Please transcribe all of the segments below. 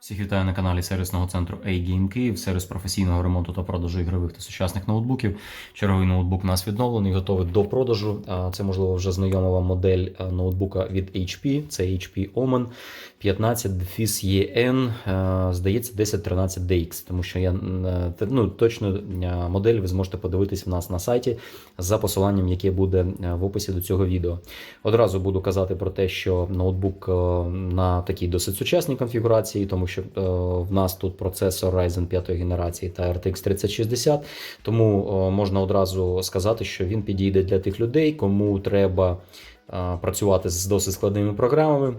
Всіх вітаю на каналі сервісного центру A-Game Київ, сервіс професійного ремонту та продажу ігрових та сучасних ноутбуків. Черговий ноутбук у нас відновлений, готовий до продажу. Це, можливо, вже знайома вам модель ноутбука від HP. Це HP Omen 15 EN, здається, 1013DX, тому що я е, ну, точно модель ви зможете подивитись в нас на сайті за посиланням, яке буде в описі до цього відео. Одразу буду казати про те, що ноутбук на такій досить сучасній конфігурації, тому що е, в нас тут процесор Ryzen 5 генерації та RTX 3060, тому е, можна одразу сказати, що він підійде для тих людей, кому треба е, працювати з досить складними програмами.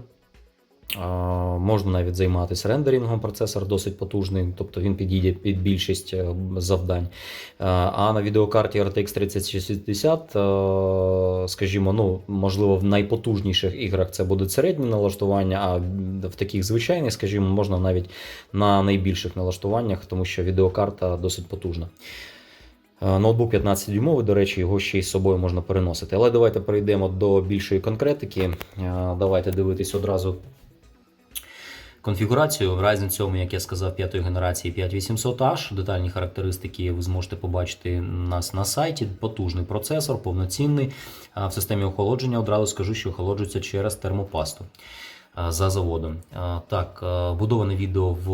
Можна навіть займатися рендерінгом, процесор досить потужний, тобто він підійде під більшість е, завдань. А, А на відеокарті RTX 3060, е, скажімо, ну, можливо, в найпотужніших іграх це будуть середні налаштування, а в таких звичайних, скажімо, можна навіть на найбільших налаштуваннях, тому що відеокарта досить потужна. Е, Ноутбук 15-дюймовий, до речі, його ще й з собою можна переносити. Але давайте перейдемо до більшої конкретики. Е, Давайте дивитись одразу конфігурацію. Ryzen 7, як я сказав, 5 генерації 5800H. Детальні характеристики ви зможете побачити у нас на сайті. Потужний процесор, повноцінний. В системі охолодження одразу скажу, що охолоджується через термопасту за заводом. Так, будоване відео в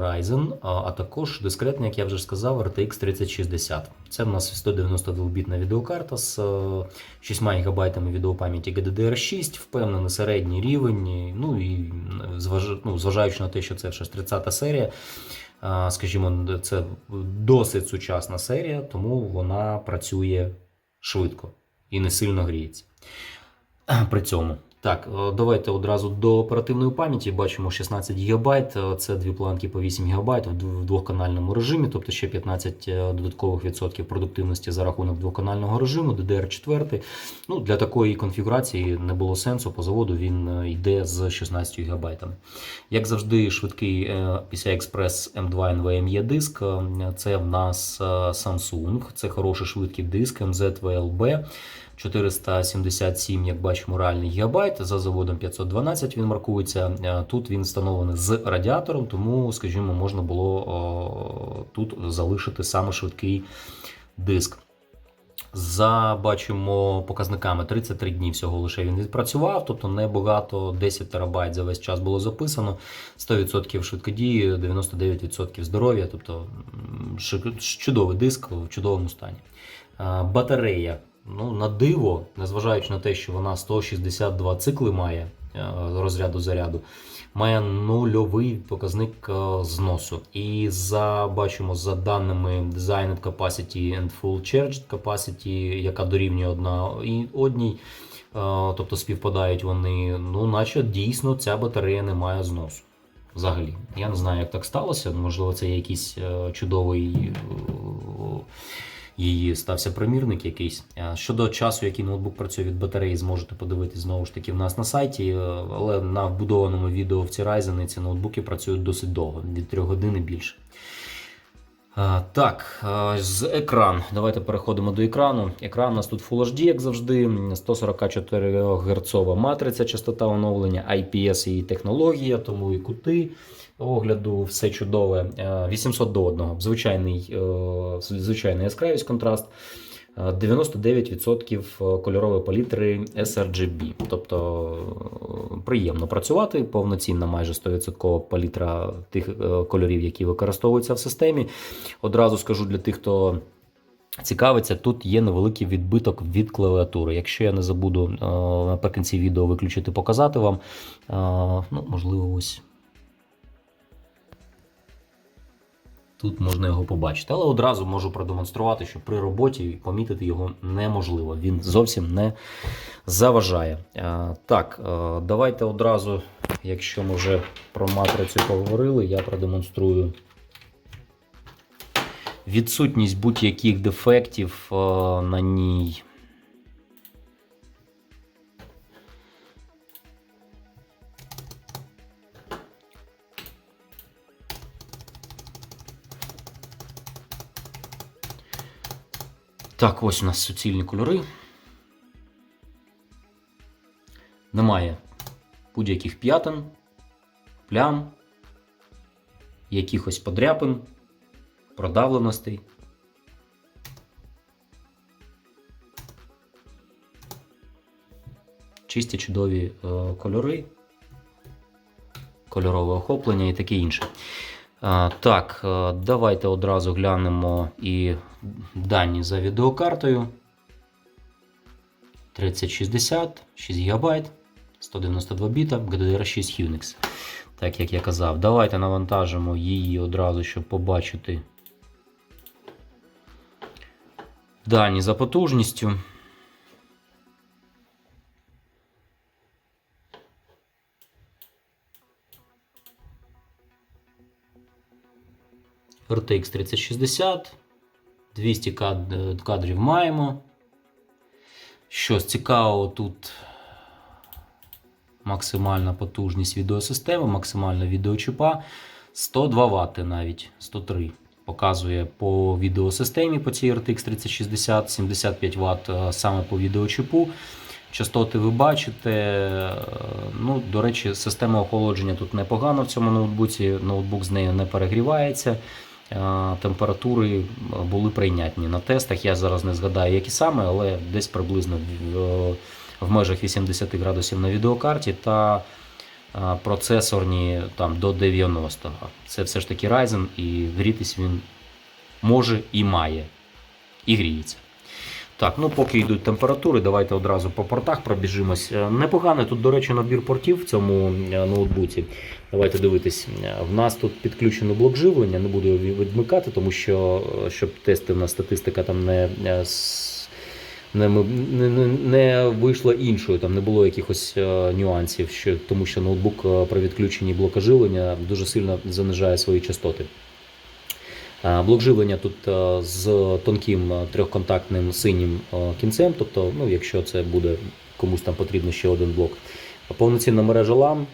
Ryzen, а також дискретне, як я вже сказав, RTX 3060. Це в нас 192-бітна відеокарта з е, 6 ГБ відеопам'яті GDDR6, впевнений середній рівень. Ну і ну, зважаючи на те, що це вже ж 30 серія. Скажімо, це досить сучасна серія, тому вона працює швидко і не сильно гріється. При цьому. Так, е, давайте одразу до оперативної пам'яті. Бачимо 16 ГБ, це дві планки по 8 ГБ в дв- в двохканальному режимі, тобто ще 15 додаткових відсотків продуктивності за рахунок двохканального режиму, DDR4. Ну, для такої конфігурації не було сенсу, по заводу він е, йде з 16 ГБ. Як завжди, швидкий е, PCI Express M2 NVMe диск. Е, Це в нас е, Samsung, це хороший швидкий диск MZ-VLB. 477, як бачимо, реальний гігабайт. За заводом 512 він маркується. Е, Тут він встановлений з радіатором, тому, скажімо, можна було тут залишити саме швидкий диск. За бачимо показниками 33 дні всього лише він відпрацював, тобто небагато, 10 терабайт за весь час було записано, 100% швидкодії, 99% здоров'я, тобто чудовий диск в чудовому стані. Е, Батарея. Ну, на диво, незважаючи на те, що вона 162 цикли має е, розряду заряду, має нульовий показник е, зносу. І за бачимо за даними Designed Capacity and Full Charged Capacity, яка дорівнює одна і одній, е, тобто співпадають вони, ну, наче дійсно ця батарея не має зносу. Взагалі, я не знаю, як так сталося. Можливо, це є якийсь чудовий її стався примірник якийсь. Е, Щодо часу, який ноутбук працює від батареї, зможете подивитись знову ж таки в нас на сайті. е, Але на вбудованому відео в ці Ryzen ці ноутбуки працюють досить довго, від 3 годин і більше. Е, Так, з екран. Давайте переходимо до екрану. Екран у нас тут Full HD, як завжди, 144 Гц матриця, частота оновлення, IPS і технологія, тому і кути огляду, все чудове. Е, 800 до 1. Звичайний, е, звичайна яскравість, контраст. Е, 99% кольорової палітри sRGB. Тобто е, приємно працювати, повноцінна майже 100% палітра тих е, кольорів, які використовуються в системі. Одразу скажу для тих, хто цікавиться, тут є невеликий відбиток від клавіатури. Якщо я не забуду е, наприкінці відео виключити, показати вам, е, ну, можливо, ось. Тут можна його побачити, але одразу можу продемонструвати, що при роботі помітити його неможливо. Він зовсім не заважає. Е, Так, е, давайте одразу, якщо ми вже про матрицю поговорили, я продемонструю відсутність будь-яких дефектів е, на ній. Так, ось у нас суцільні кольори. Немає будь-яких п'ятин, плям. якихось подряпин, продавленостей. Чисті чудові е, кольори, кольорове охоплення і таке інше. Так, е, давайте одразу глянемо і дані за відеокартою. 3060, 6 ГБ, 192 біта, GDDR6 Unix. Так як я казав, давайте навантажимо її одразу, щоб побачити дані за потужністю. RTX 3060, 200 кадрів маємо. Що з цікавого, тут максимальна потужність відеосистеми, максимальна відеочіпа 102 Вт навіть 103. Показує по відеосистемі по цій RTX 3060, 75 Вт саме по відеочіпу. Частоти ви бачите. Е, Ну, До речі, система охолодження тут непогана в цьому ноутбуці. Ноутбук з нею не перегрівається. Е, Температури були прийнятні на тестах. Я зараз не згадаю, які саме, але десь приблизно в, в межах 80 градусів на відеокарті та е, процесорні там, до 90. Це все ж таки Ryzen, і грітись він може і має, і гріється. Так, ну поки йдуть температури, давайте одразу по портах пробіжимось. Е, Непоганий тут, до речі, набір портів в цьому е, ноутбуці. Давайте дивитись. Е, В нас тут підключено блок живлення, не буду його відмикати, тому що щоб тестивна статистика там не, не, не, не, вийшла іншою, там не було якихось нюансів, що, тому що ноутбук при відключенні блока живлення дуже сильно занижає свої частоти. Е, Блок живлення тут е, з тонким е, трьохконтактним синім кінцем, тобто, ну, якщо це буде комусь там потрібно ще один блок. Повноцінна мережа LAN,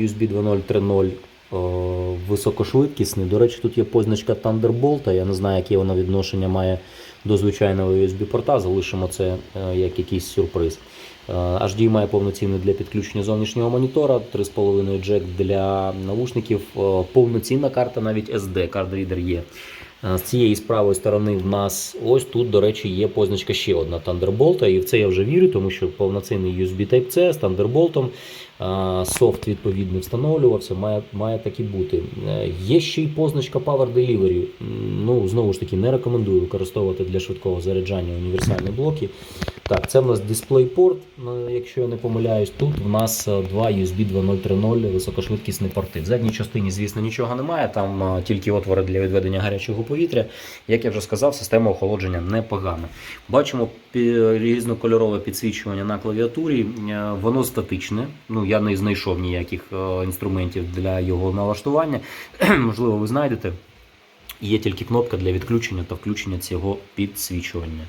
USB 2.0 3.0 е, високошвидкісний. До речі, тут є позначка Thunderbolt, я не знаю, яке воно відношення має до звичайного USB-порта, залишимо це як якийсь сюрприз. Е, HDMI повноцінний для підключення зовнішнього монітора, 3,5 джек для навушників, е, повноцінна карта, навіть SD, кардрідер є. Е, З цієї з правої сторони в нас ось тут, до речі, є позначка ще одна Thunderbolt, і в це я вже вірю, тому що повноцінний USB Type-C з Thunderbolt, е, софт відповідно встановлювався, має, має так бути. Е, Є ще й позначка Power Delivery. Ну, знову ж таки, не рекомендую використовувати для швидкого заряджання універсальні блоки. Так, це в нас DisplayPort, ну, якщо я не помиляюсь. Тут в нас два USB 2.0 високошвидкісні порти. В задній частині, звісно, нічого немає, там тільки отвори для відведення гарячого повітря. Як я вже сказав, система охолодження непогана. Бачимо різнокольорове підсвічування на клавіатурі, Е, воно статичне. Ну, я не знайшов ніяких е, інструментів для його налаштування. Можливо, ви знайдете. Є тільки кнопка для відключення та включення цього підсвічування.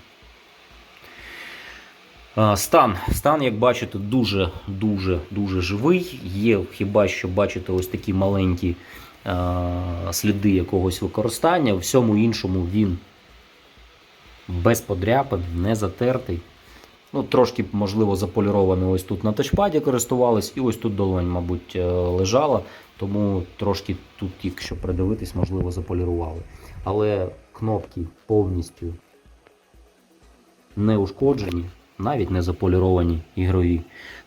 Стан, стан, як бачите, дуже дуже живий. Є хіба що бачите ось такі маленькі сліди якогось використання. У всьому іншому він без подряпин, не затертий. Ну, трошки, можливо, заполірований ось тут на тачпаді користувались, і ось тут долонь, мабуть, е, лежала, тому трошки тут, якщо придивитись, можливо, заполірували. Але кнопки повністю не ушкоджені, навіть не заполіровані ігрові.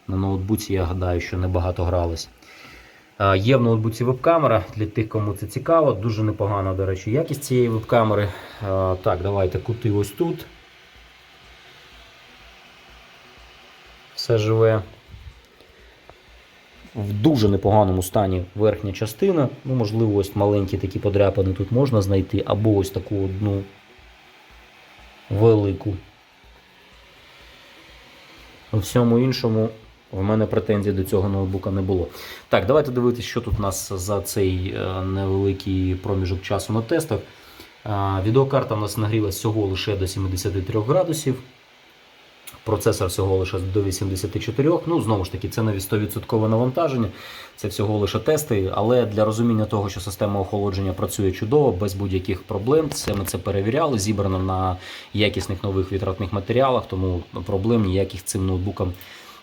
На ноутбуці, я гадаю, що небагато гралось. Е, Є в ноутбуці веб-камера, для тих, кому це цікаво. Дуже непогана, до речі, якість цієї веб-камери. Е, Так, давайте кути ось тут. Все живе. В дуже непоганому стані верхня частина. Ну, можливо, ось маленькі такі подряпини тут можна знайти, або ось таку одну велику. У всьому іншому в мене претензій до цього ноутбука не було. Так, давайте дивитися, що тут у нас за цей е, невеликий проміжок часу на тестах. Е, Відеокарта у нас нагрілась всього лише до 73 градусів. Процесор всього лише до 84. Ну, знову ж таки, це не 100% навантаження, це всього лише тести. Але для розуміння того, що система охолодження працює чудово, без будь-яких проблем, це ми це перевіряли, зібрано на якісних нових вітратних матеріалах, тому проблем ніяких цим ноутбуком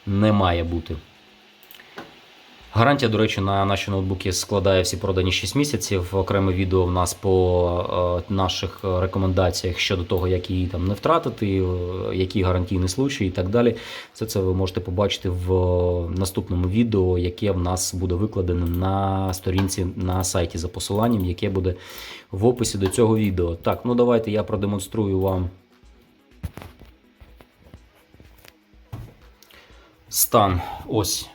не має бути. Гарантія, до речі, на наші ноутбуки складає всі продані 6 місяців. Окреме відео в нас по е, наших рекомендаціях щодо того, як її там не втратити, е, які гарантійні случаї і так далі. Все це ви можете побачити в наступному відео, яке в нас буде викладене на сторінці на сайті за посиланням, яке буде в описі до цього відео. Так, ну давайте я продемонструю вам стан. Ось.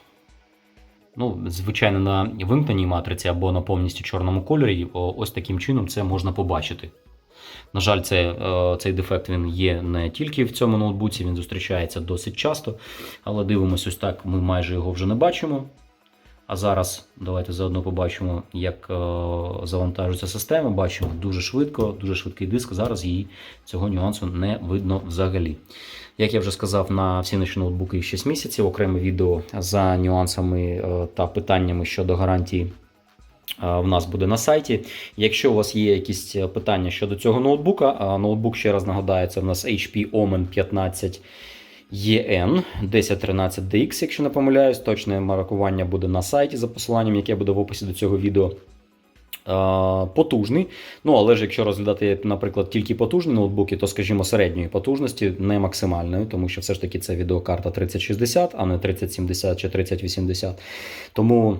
Ну, звичайно, на вимкненій матриці або на повністю чорному кольорі, ось таким чином це можна побачити. На жаль, це, е, цей дефект він є не тільки в цьому ноутбуці, він зустрічається досить часто. Але дивимось ось так, ми майже його вже не бачимо. А зараз давайте заодно побачимо, як е, завантажується система. Бачимо дуже швидко, дуже швидкий диск. Зараз її цього нюансу не видно взагалі. Як я вже сказав, на всі наші ноутбуки 6 місяців. Окреме відео за нюансами е, та питаннями щодо гарантії. е, В нас буде на сайті. Якщо у вас є якісь питання щодо цього ноутбука, ноутбук ще раз нагадаю, це в нас HP Omen 15 EN 1013DX, якщо не помиляюсь, точне маркування буде на сайті за посиланням, яке буде в описі до цього відео. Е, Потужний. Ну, але ж якщо розглядати, наприклад, тільки потужні ноутбуки, то, скажімо, середньої потужності, не максимальної, тому що все ж таки це відеокарта 3060, а не 3070 чи 3080. Тому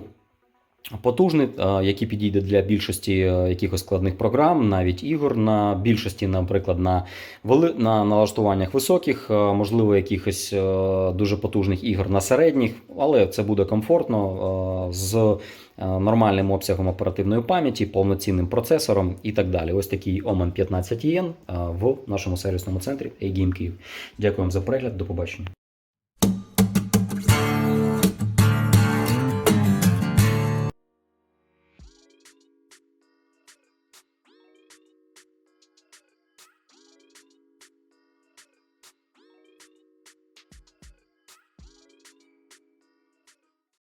потужний, е, який підійде для більшості е, якихось складних програм, навіть ігор, на більшості, наприклад, на, вели... на налаштуваннях високих, е, можливо, якихось дуже потужних ігор на середніх, але це буде комфортно з нормальним обсягом оперативної пам'яті, повноцінним процесором і так далі. Ось такий Omen 15 EN в нашому сервісному центрі A-Game Київ. Дякую вам за перегляд, до побачення.